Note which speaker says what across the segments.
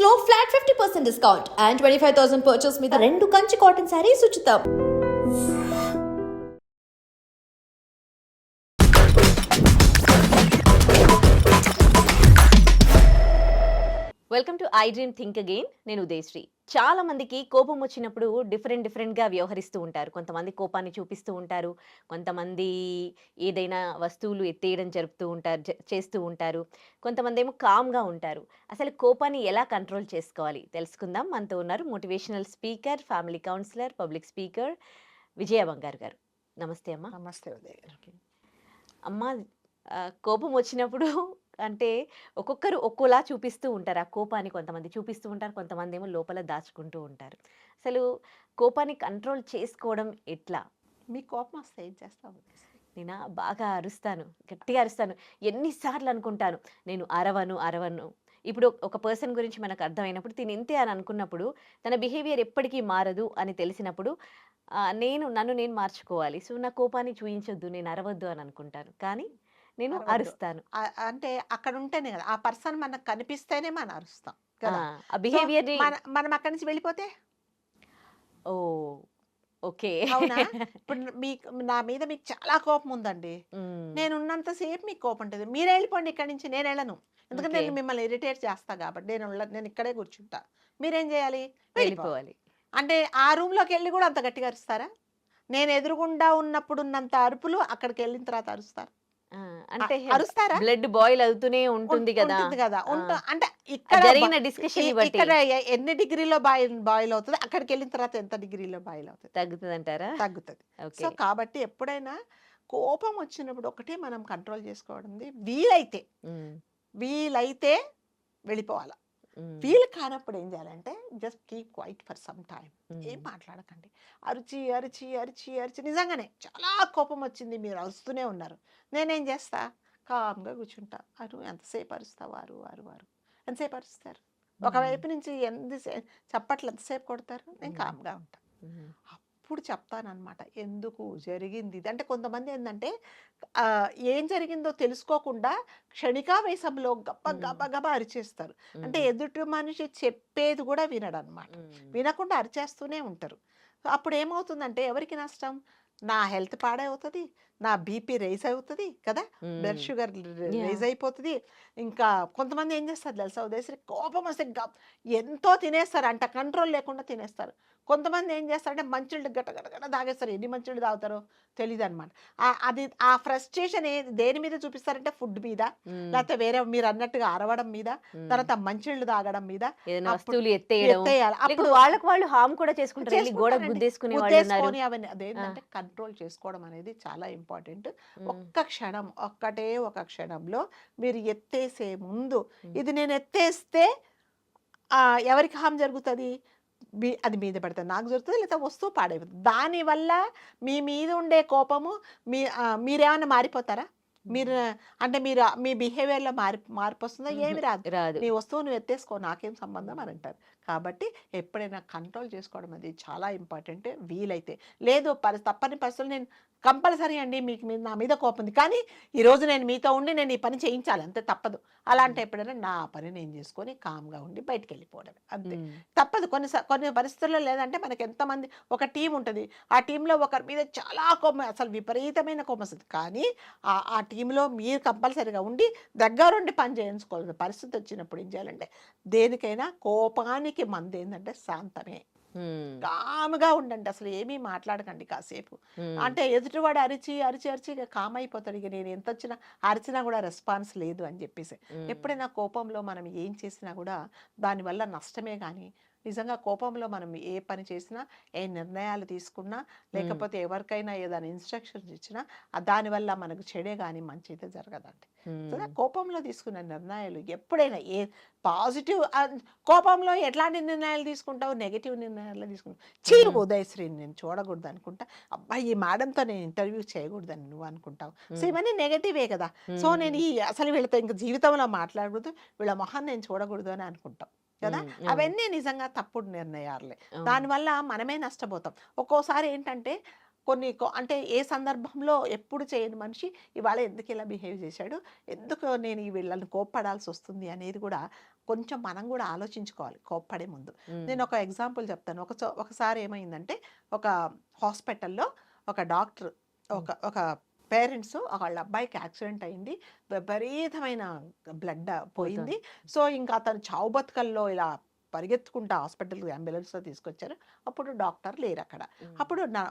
Speaker 1: లో flat fifty percent discount and twenty five thousand purchase మీద రెండు కంచి కాటన్ శారీస్ ఉచితం.
Speaker 2: ఐ డ్రీమ్ థింక్ అగైన్ నేను ఉదయశ్రీ. చాలా మందికి కోపం వచ్చినప్పుడు డిఫరెంట్ డిఫరెంట్గా వ్యవహరిస్తూ ఉంటారు. కొంతమంది కోపాన్ని చూపిస్తూ ఉంటారు. కొంతమంది ఏదైనా వస్తువులు ఎత్తేయడం జరుపుతూ ఉంటారు చేస్తూ ఉంటారు. కొంతమంది ఏమో కామ్గా ఉంటారు. అసలు కోపాన్ని ఎలా కంట్రోల్ చేసుకోవాలి? తెలుసుకుందాం. మనతో ఉన్నారు motivational speaker family counsellor public speaker Vijaya Bangaru garu. నమస్తే అమ్మా.
Speaker 3: నమస్తే ఉదయ్
Speaker 2: అమ్మ ఆ, కోపం వచ్చినప్పుడు అంటే ఒక్కొక్కరు ఒక్కోలా చూపిస్తూ ఉంటారు. ఆ కోపాన్ని కొంతమంది చూపిస్తూ ఉంటారు. కొంతమంది ఏమో లోపల దాచుకుంటూ ఉంటారు. అసలు కోపాన్ని కంట్రోల్ చేసుకోవడం ఎట్లా?
Speaker 3: మీ కోపం వస్తే ఏం చేస్తావు
Speaker 2: నేను? బాగా అరుస్తాను. గట్టిగా అరుస్తాను. ఎన్నిసార్లు అనుకుంటాను. నేను అరవను అరవను. ఇప్పుడు ఒక పర్సన్ గురించి మనకు అర్థమైనప్పుడు తిని ఇంతే అని అనుకున్నప్పుడు తన బిహేవియర్ ఎప్పటికీ మారదు అని తెలిసినప్పుడు నేను నన్ను నేను మార్చుకోవాలి. సో నా కోపాన్ని చూయించొద్దు నేను అరవద్దు అని అనుకుంటాను. కానీ నేను. అరుస్తాను.
Speaker 3: అంటే అక్కడ ఉంటేనే కదా ఆ పర్సన్ మనకు కనిపిస్తేనే మనం అరుస్తాం కదా.
Speaker 2: బిహేవియర్
Speaker 3: మన అక్కడి నుంచి వెళ్ళిపోతే?
Speaker 2: ఓ ఓకే.
Speaker 3: అవునా? ఇప్పుడు మీకు నా మీద మీకు చాలా కోపం ఉందండి. నేను ఉన్నంతసేపు మీకు కోపం ఉంటుంది. మీరే వెళ్ళిపోండి ఇక్కడి నుంచి నేను వెళ్ళను. ఎందుకంటే. నేను మిమ్మల్ని ఇరిటేట్ చేస్తా కాబట్టి నేను నేను ఇక్కడే కూర్చుంటా. మీరేం చేయాలి? వెళ్ళిపోవాలి. అంటే ఆ రూమ్లోకి వెళ్ళి కూడా అంత గట్టిగా అరుస్తారా? నేను ఎదురుగుండా ఉన్నప్పుడు ఉన్నంత అరుపులు అక్కడికి వెళ్ళిన తర్వాత అరుస్తారు?
Speaker 2: అంటే
Speaker 3: అరుస్తారా?
Speaker 2: బ్లడ్ బాయిల్ అవుతూనే ఉంటుంది కదా.
Speaker 3: కదా. అంటే ఇక్కడ
Speaker 2: జరిగిన డిస్కషన్
Speaker 3: ఇక్కడ ఎన్ని డిగ్రీలో బాయిల్ బాయిల్ అవుతుంది అక్కడికి వెళ్ళిన తర్వాత ఎంత డిగ్రీలో బాయిల్ అవుతుంది?
Speaker 2: తగ్గుతుంది. అంటారా
Speaker 3: తగ్గుతుంది సో కాబట్టి ఎప్పుడైనా కోపం వచ్చినప్పుడు ఒకటే మనం కంట్రోల్ చేసుకోవడం వీలైతే వీలైతే వెళ్ళిపోవాలి. వీలు కానప్పుడు ఏం చేయాలంటే just keep quiet for some time ఏం మాట్లాడకండి. అరిచి అరిచి అరిచి అరిచి. నిజంగానే చాలా కోపం వచ్చింది. మీరు అరుస్తూనే ఉన్నారు. నేనేం చేస్తా? కామ్గా కూర్చుంటా. అరు ఎంతసేపు అరుస్తావు? వారు వారు వారు ఎంతసేపు అరుస్తారు? ఒకవైపు నుంచి ఎంతసేపు చప్పట్లు ఎంతసేపు కొడతారు? నేను. కామ్గా ఉంటా.
Speaker 2: ఉమ్,
Speaker 3: అప్పుడు చెప్తానన్నమాట ఎందుకు జరిగింది ఇది? అంటే కొంతమంది ఏంటంటే ఏం జరిగిందో తెలుసుకోకుండా క్షణికావేశంలో గబ్బ
Speaker 2: మ్మ్.
Speaker 3: గబ్బ గబ్బ అరిచేస్తారు. అంటే ఎదుటి మనిషి చెప్పేది కూడా వినడు అనమాట
Speaker 2: ఉమ్,
Speaker 3: వినకుండా అరిచేస్తూనే ఉంటారు. అప్పుడు ఏమవుతుందంటే ఎవరికి నష్టం? నా హెల్త్ పాడవుతుంది నా బీపీ రైజ్ అవుతుంది కదా? Blood sugar. రైజ్ అయిపోతుంది ఇంకా కొంతమంది ఏం చేస్తారు తెలుసా ఉదయశ్రీ? కోపం వస్తే ఎంతో తినేస్తారు. అంట కంట్రోల్ లేకుండా తినేస్తారు. కొంతమంది ఏం చేస్తారంటే మంచిళ్ళు గట్ట గట్ట గట్ట తాగేస్తారు. ఎన్ని మంచిళ్ళు తాగుతారో తెలియదు అనమాట అది ఆ ఫ్రస్ట్రేషన్ ఏ దేని మీద చూపిస్తారంటే ఫుడ్ మీద లేకపోతే వేరే మీరు అన్నట్టుగా అరవడం మీద తర్వాత మంచిళ్ళు తాగడం మీద అప్పుడు
Speaker 2: వాళ్ళకి వాళ్ళు హామ్ కూడా చేసుకుంటారు.
Speaker 3: అవన్నీ అదేంటంటే కంట్రోల్ చేసుకోవడం అనేది చాలా ఇంపార్టెంట్. ఒక్క క్షణం ఒక్కటే ఒక క్షణంలో మీరు ఎత్తేసే ముందు. ఇది నేను ఎత్తేస్తే ఎవరికి హామ్ జరుగుతుంది? మీ అది మీద పడుతుంది నాకు జరుగుతుంది? లేదా వస్తువు పాడైపోతుంది. దానివల్ల మీ మీద ఉండే కోపము మీ మీరేమన్నా మారిపోతారా? మీరు అంటే మీరు మీ బిహేవియర్లో మారి మార్పు వస్తుందా? ఏమి రాదు.
Speaker 2: రాదు.
Speaker 3: నీ వస్తువు నువ్వు ఎత్తేసుకో నాకేం సంబంధం అని అంటారు. కాబట్టి ఎప్పుడైనా కంట్రోల్ చేసుకోవడం అది చాలా ఇంపార్టెంట్ వీలైతే. లేదు పరి తప్పని పరిస్థితులు నేను కంపల్సరీ అండి మీకు మీద నా మీద కోపం ఉంది. కానీ ఈరోజు నేను మీతో ఉండి నేను ఈ పని చేయించాలి అంతే తప్పదు. అలాంటి ఎప్పుడైనా నా పని నేను చేసుకొని కామ్గా ఉండి బయటికి వెళ్ళిపోవడం అంతే తప్పదు. కొన్ని కొన్ని పరిస్థితుల్లో లేదంటే మనకి ఎంతమంది ఒక టీం ఉంటుంది. ఆ టీంలో ఒకరి మీద చాలా కోపం అసలు విపరీతమైన కోపం వస్తుంది. కానీ ఆ ఆ టీంలో మీరు కంపల్సరీగా ఉండి దగ్గరుండి పని చేయించుకోవాల్సిన పరిస్థితి వచ్చినప్పుడు ఏం చేయాలంటే దేనికైనా కోపానికి మంది ఏంటంటే శాంతమే. కామ్గా ఉండండి అసలు ఏమీ మాట్లాడకండి కాసేపు. అంటే ఎదుటివాడు అరిచి అరిచి అరిచి ఇక కామ్ అయిపోతాడు. ఇక నేను ఎంత వచ్చినా అరిచినా కూడా రెస్పాన్స్ లేదు అని చెప్పేసి. ఎప్పుడైనా కోపంలో మనం ఏం చేసినా కూడా దానివల్ల నష్టమే కానీ నిజంగా కోపంలో మనం ఏ పని చేసినా ఏ నిర్ణయాలు తీసుకున్నా లేకపోతే ఎవరికైనా ఏదైనా ఇన్స్ట్రక్షన్స్ ఇచ్చినా దానివల్ల మనకు చెడే కానీ మంచి అయితే జరగదండి. కోపంలో తీసుకున్న నిర్ణయాలు ఎప్పుడైనా ఏ పాజిటివ్ కోపంలో ఎట్లాంటి నిర్ణయాలు తీసుకుంటావు? నెగిటివ్ నిర్ణయాలు తీసుకుంటావు? చీ
Speaker 2: మ్మ్.
Speaker 3: ఉదయశ్రీని నేను చూడకూడదు అనుకుంటా. అబ్బాయి ఈ మేడంతో నేను ఇంటర్వ్యూ చేయకూడదని నువ్వు అనుకుంటావు. సో ఇవన్నీ నెగటివే కదా! సో నేను ఈ అసలు వీళ్ళతో ఇంక జీవితంలో మాట్లాడకూడదు వీళ్ళ మొహం నేను చూడకూడదు అని అనుకుంటాం. కదా? అవన్నీ నిజంగా తప్పుడు నిర్ణయాలే. దానివల్ల మనమే నష్టపోతాం. ఒక్కోసారి ఏంటంటే కొన్ని అంటే ఏ సందర్భంలో ఎప్పుడు చేయని మనిషి ఇవాళ ఎందుకు ఇలా బిహేవ్ చేశాడు? ఎందుకు నేను ఈ వీళ్ళని కోప్పడాల్సి వస్తుంది అనేది కూడా కొంచెం మనం కూడా ఆలోచించుకోవాలి కోప్పడే ముందు. నేను ఒక ఎగ్జాంపుల్ చెప్తాను. ఒక ఒకసారి ఏమైందంటే ఒక హాస్పిటల్లో ఒక డాక్టర్ ఒక ఒక పేరెంట్స్ వాళ్ళ అబ్బాయికి యాక్సిడెంట్ అయింది. విపరీతమైన బ్లడ్ పోయింది. సో ఇంకా అతను చావు బతుకల్లో ఇలా పరిగెత్తుకుంటా హాస్పిటల్ అంబులెన్స్లో తీసుకొచ్చారు. అప్పుడు డాక్టర్ లేరు అక్కడ. అప్పుడు నా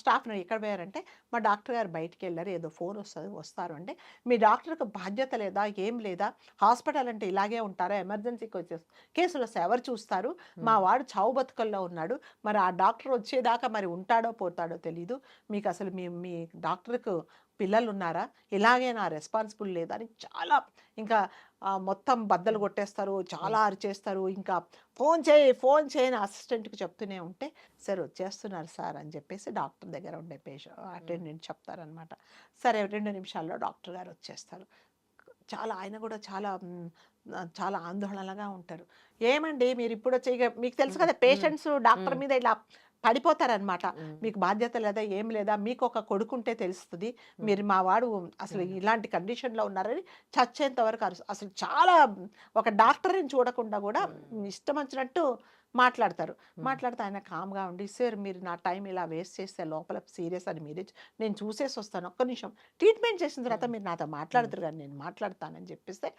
Speaker 3: స్టాఫ్ని ఎక్కడ పోయారంటే మా డాక్టర్ గారు బయటికి వెళ్ళారు. ఏదో ఫోన్ వస్తుంది వస్తారు అంటే మీ డాక్టర్కి బాధ్యత లేదా? ఏం లేదా? హాస్పిటల్ అంటే ఇలాగే ఉంటారా? ఎమర్జెన్సీకి వచ్చే కేసులు ఎవరు చూస్తారు? మా వాడు చావు బతుకల్లో ఉన్నాడు. మరి ఆ డాక్టర్ వచ్చేదాకా మరి ఉంటాడో పోతాడో తెలీదు. మీకు అసలు మీ మీ డాక్టర్కు పిల్లలు ఉన్నారా ఇలాగే నా రెస్పాన్సిబుల్ లేదా అని చాలా ఇంకా మొత్తం బద్దలు కొట్టేస్తారు చాలా అరిచేస్తారు. ఇంకా ఫోన్ చేయి ఫోన్ చేయని అసిస్టెంట్కి చెప్తూనే ఉంటే సరే వచ్చేస్తున్నారు సార్ అని చెప్పేసి డాక్టర్ దగ్గర ఉండే పేషెంట్ అటెండెంట్ చెప్తారనమాట. సరే రెండు నిమిషాల్లో డాక్టర్ గారు వచ్చేస్తారు. చాలా ఆయన కూడా చాలా చాలా ఆందోళనగా ఉంటారు. ఏమండి మీరు ఇప్పుడు వచ్చి మీకు తెలుసు కదా పేషెంట్స్ డాక్టర్. మీద ఇలా పడిపోతారనమాట. మీకు బాధ్యత లేదా ఏం లేదా మీకు ఒక కొడుకుంటే తెలుస్తుంది. మీరు మా వాడు అసలు. ఇలాంటి కండిషన్లో ఉన్నారని చచ్చేంత వరకు అసలు చాలా ఒక డాక్టర్ని చూడకుండా కూడా. ఇష్టం వచ్చినట్టు మాట్లాడతారు. మాట్లాడితే ఆయన కామ్గా ఉండి సార్ మీరు నా టైం ఇలా వేస్ట్ చేస్తే లోపల సీరియస్ అని మీరే నేను చూసేసి వస్తాను. ఒక్క నిమిషం. ట్రీట్మెంట్ చేసిన తర్వాత. మీరు నాతో మాట్లాడతారు కానీ నేను మాట్లాడతానని చెప్పేస్తే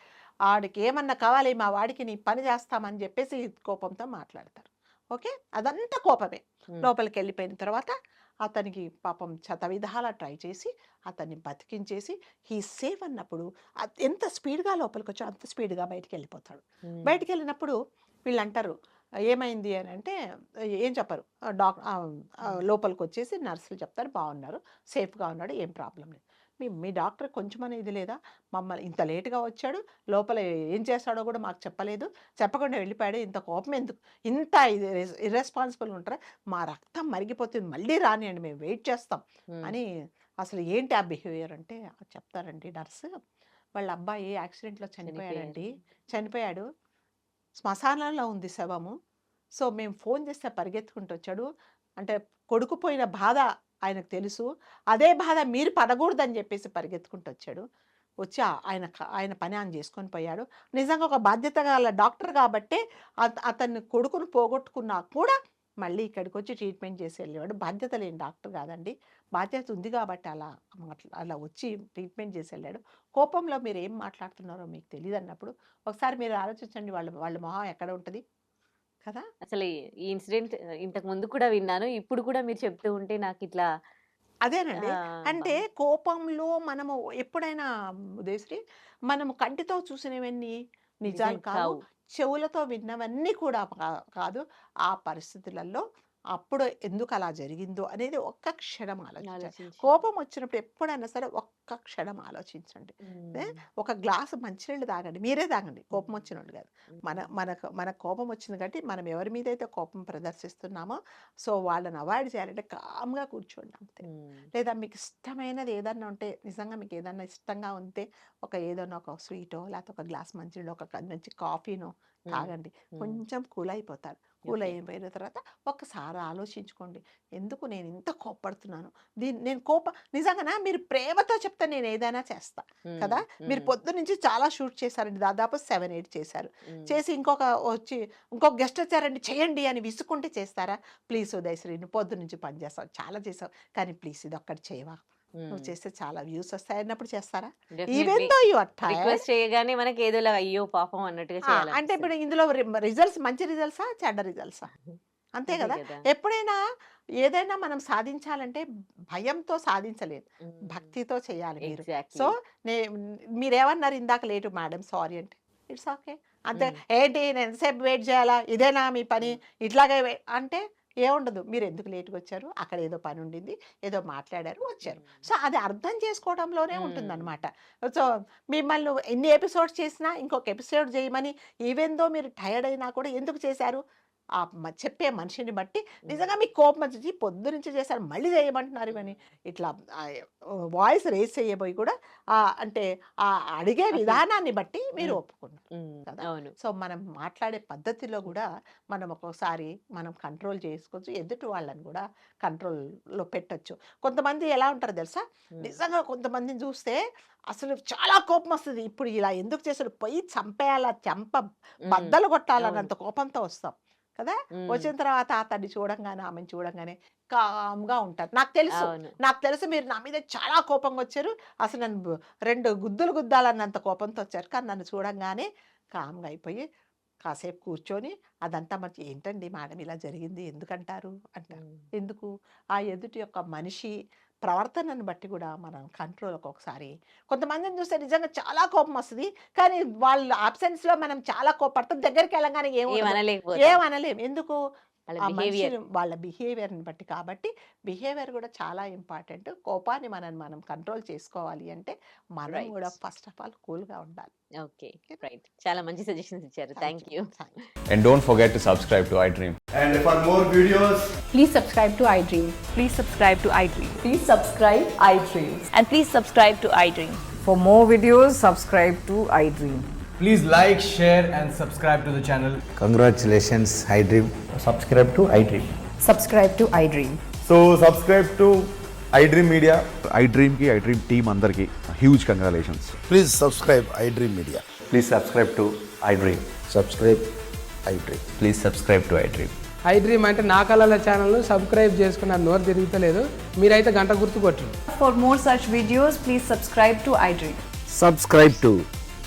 Speaker 3: ఆడికి ఏమన్నా కావాలి మా వాడికి నీ పని చేస్తామని చెప్పేసి కోపంతో మాట్లాడతారు. ఓకే? అదంతా కోపమే. లోపలికి వెళ్ళిపోయిన తర్వాత అతనికి పాపం శతవిధాల ట్రై చేసి అతన్ని బతికించేసి హీ సేఫ్ అన్నప్పుడు ఎంత స్పీడ్గా లోపలికి వచ్చో అంత స్పీడ్గా బయటికి వెళ్ళిపోతాడు బయటికి వెళ్ళినప్పుడు వీళ్ళు అంటారు ఏమైంది అని అంటే ఏం చెప్పరు. డాక్ లోపలికి వచ్చేసి నర్సులు చెప్తారు బాగున్నారు సేఫ్గా ఉన్నాడు ఏం ప్రాబ్లం లేదు. మీ మీ డాక్టర్ కొంచెం అనేది లేదా? మమ్మల్ని ఇంత లేటుగా వచ్చాడు. లోపల ఏం చేస్తాడో కూడా మాకు చెప్పలేదు. చెప్పకుండా వెళ్ళిపోయాడు. ఇంత కోపం ఎందుకు? ఇంత ఇర్రెస్పాన్సిబుల్ ఉంటారా? మా రక్తం మరిగిపోతుంది. మళ్ళీ రానియండి. మేము వెయిట్ చేస్తాం. అని అసలు ఏంటి ఆ బిహేవియర్ అంటే చెప్తారండి నర్సు. వాళ్ళ అబ్బాయి యాక్సిడెంట్లో చనిపోయాడండి. చనిపోయాడు. శ్మశానంలో ఉంది శవము. సో మేము ఫోన్ చేస్తే పరిగెత్తుకుంటూ వచ్చాడు. అంటే కొడుకు పోయిన బాధ ఆయనకు తెలుసు. అదే బాధ మీరు పడకూడదని చెప్పేసి పరిగెత్తుకుంటూ వచ్చాడు. వచ్చి ఆయన ఆయన పని ఆయన చేసుకొని పోయాడు. నిజంగా ఒక బాధ్యత గల డాక్టర్ కాబట్టే అత- అతన్ని కొడుకును పోగొట్టుకున్నా కూడా మళ్ళీ ఇక్కడికి వచ్చి ట్రీట్మెంట్ చేసి వెళ్ళేవాడు. బాధ్యత లేని డాక్టర్ కాదండి. బాధ్యత ఉంది కాబట్టి అలా అలా వచ్చి ట్రీట్మెంట్ చేసి వెళ్ళాడు. కోపంలో మీరు ఏం మాట్లాడుతున్నారో మీకు తెలియదు అన్నప్పుడు ఒకసారి మీరు ఆలోచించండి. వాళ్ళ వాళ్ళ మొహం ఎక్కడ ఉంటుంది? కదా?
Speaker 2: అసలు ఈ- ఇన్సిడెంట్ ఇంతకు ముందు కూడా విన్నాను. ఇప్పుడు కూడా మీరు చెప్తూ ఉంటే నాకు ఇట్లా
Speaker 3: అదేనండి. అంటే కోపంలో మనము ఎప్పుడైనా ఉదయశ్రీ మనము కంటితో చూసినవన్నీ నిజాలు
Speaker 2: నిజం.
Speaker 3: కావు. చెవులతో విన్నవన్నీ కూడా కాదు. ఆ పరిస్థితులలో అప్పుడు ఎందుకు అలా జరిగిందో అనేది ఒక్క క్షణం ఆలోచించాలి.
Speaker 2: ఆలోచించి.
Speaker 3: కోపం వచ్చినప్పుడు ఎప్పుడైనా సరే ఒక్క క్షణం ఆలోచించండి? ఒక గ్లాసు మంచినీళ్ళు తాగండి. మీరే తాగండి. కోపం. వచ్చిన వాళ్ళు కాదు. మన మనకు మన కోపం వచ్చింది కాబట్టి మనం ఎవరి మీద అయితే కోపం ప్రదర్శిస్తున్నామో సో వాళ్ళని అవాయిడ్ చేయాలంటే కామ్గా కూర్చోండి అంతే. లేదా మీకు ఇష్టమైనది ఏదన్నా ఉంటే నిజంగా మీకు ఏదన్నా ఇష్టంగా ఉంటే ఒక ఏదన్నా ఒక స్వీటో లేకపోతే ఒక గ్లాస్ మంచినీళ్ళు ఒక మంచి కాఫీనో తాగండి. కొంచెం కూల్ అయిపోతారు కూల్. అయిపోయిన తర్వాత ఒక్కసారి ఆలోచించుకోండి. ఎందుకు నేను ఇంత కోప్పడుతున్నాను? దీన్ని నేను కోప నిజంగానా? మీరు ప్రేమతో చెప్తే నేను ఏదైనా చేస్తా. కదా? మీరు పొద్దు నుంచి చాలా షూట్ చేశారండి. దాదాపు సెవెన్ ఎయిట్ చేశారు. చేసి ఇంకొక వచ్చి ఇంకొక గెస్ట్ వచ్చారండి. చేయండి అని విసుకుంటే చేస్తారా? ప్లీజ్ ఉదయశ్రీ నువ్వు పొద్దు నుంచి పని చేస్తావు. చాలా చేసావు కానీ ప్లీజ్ ఇది ఒక్కటి చేయవా? నువ్వు చేస్తే చాలా వ్యూస్ వస్తాయి అన్నప్పుడు చేస్తారా?
Speaker 2: definitely.
Speaker 3: Even though you are
Speaker 2: request చేయగానే మనకి ఏదోలా అయ్యో పాపం అన్నట్టుగా చేయాలి
Speaker 3: అంటే ఇప్పుడు ఇందులో రిజల్ట్స్ మంచి రిజల్ట్సా? చెడ్డ రిజల్ట్సా? అంతే కదా. ఎప్పుడైనా ఏదైనా మనం సాధించాలంటే భయంతో సాధించలేదు. భక్తితో చేయాలి మీరు. సో నే మీరేమన్నారు ఇందాక లేటు మేడం సారీ అంటే ఇట్స్ ఓకే. అంతే. ఏంటి నేను ఎంతసేపు వెయిట్ చేయాలా? ఇదేనా మీ పని. ఇట్లాగే అంటే ఏముండదు. మీరు ఎందుకు లేట్గా వచ్చారు? అక్కడ ఏదో పని ఉండింది. ఏదో మాట్లాడారు వచ్చారు. సో అది అర్థం చేసుకోవడంలోనే. ఉంటుందన్నమాట. సో మిమ్మల్ని ఎన్ని ఎపిసోడ్స్ చేసినా ఇంకొక ఎపిసోడ్ చేయమని ఈవెన్ దో మీరు టైర్డ్ అయినా కూడా ఎందుకు చేశారు? ఆ చెప్పే మనిషిని బట్టి నిజంగా మీకు కోపం వచ్చి పొద్దు నుంచి చేశారు మళ్ళీ చేయమంటున్నారు ఇవని ఇట్లా వాయిస్ రేస్ చేయబోయి కూడా ఆ అంటే ఆ అడిగే విధానాన్ని బట్టి మీరు. ఒప్పుకున్నారు కదా? సో మనం మాట్లాడే పద్ధతిలో కూడా మనం ఒక్కొక్కసారి మనం కంట్రోల్ చేసుకోవచ్చు. ఎదుటి వాళ్ళని కూడా కంట్రోల్లో పెట్టొచ్చు. కొంతమంది ఎలా ఉంటారు తెలుసా? నిజంగా కొంతమందిని చూస్తే అసలు చాలా కోపం వస్తుంది. ఇప్పుడు ఇలా ఎందుకు చేసాడు పోయి చంపేయాలా? చంప బద్దలు కొట్టాలన్నంత కోపంతో వస్తాం. కదా? వచ్చిన తర్వాత అతన్ని చూడంగానే ఆమెను చూడంగానే కామ్గా ఉంటారు. నాకు తెలుసు. నాకు తెలుసు మీరు నా మీద చాలా కోపంగా వచ్చారు. అసలు నన్ను రెండు గుద్దులు గుద్దాలన్నంత కోపంతో వచ్చారు. కానీ నన్ను చూడంగానే కామ్గా అయిపోయి కాసేపు కూర్చొని అదంతా మరి ఏంటండి మేడం ఇలా జరిగింది? ఎందుకంటారు? అంటారు. ఎందుకు? ఆ ఎదుటి యొక్క మనిషి ప్రవర్తనను బట్టి కూడా మనం కంట్రోల్ ఒక్కొక్కసారి కొంతమందిని చూస్తే నిజంగా చాలా కోపం వస్తుంది కానీ వాళ్ళ absence లో మనం చాలా కోపడతాం దగ్గరికి వెళ్ళగానే ఏం ఉండదు.
Speaker 2: ఏమనలేకపోతాం.
Speaker 3: ఏం అనలేం ఎందుకు
Speaker 2: వాళ్ళ
Speaker 3: బిహేవియర్ని బట్టి కాబట్టి బిహేవియర్ కూడా చాలా ఇంపార్టెంట్. కోపాన్ని మనం మనం కంట్రోల్ చేసుకోవాలి అంటే మనం కూడా ఫస్ట్ ఆఫ్ ఆల్ కూల్గా ఉండాలి.
Speaker 2: ఓకే. రైట్. చాలా మంచి సజెషన్స్ ఇచ్చారు. Thank you.
Speaker 3: And don't
Speaker 4: forget to subscribe to I Dream and
Speaker 5: for more videos please
Speaker 6: subscribe to I Dream
Speaker 7: please subscribe to I
Speaker 6: Dream please subscribe
Speaker 7: I Dream and please subscribe
Speaker 6: to I Dream for more videos
Speaker 5: subscribe to I Dream I Dream please like
Speaker 8: share and
Speaker 5: subscribe to the
Speaker 6: channel congratulations I
Speaker 5: Dream subscribe to I Dream subscribe to
Speaker 9: I Dream so subscribe to I Dream Media I డ్రీమ్కి I Dream team అందరికి huge congratulations
Speaker 8: please subscribe I Dream
Speaker 4: Media please subscribe to
Speaker 8: I Dream
Speaker 4: subscribe I Dream please subscribe to
Speaker 10: I Dream I Dream అంటే నా కళల channel subscribe చేసుకున్న నోరు తిరుగుతలేదు. మీరైతే గంట గుర్తు కొట్టు
Speaker 7: for more such videos please subscribe to I
Speaker 8: Dream subscribe to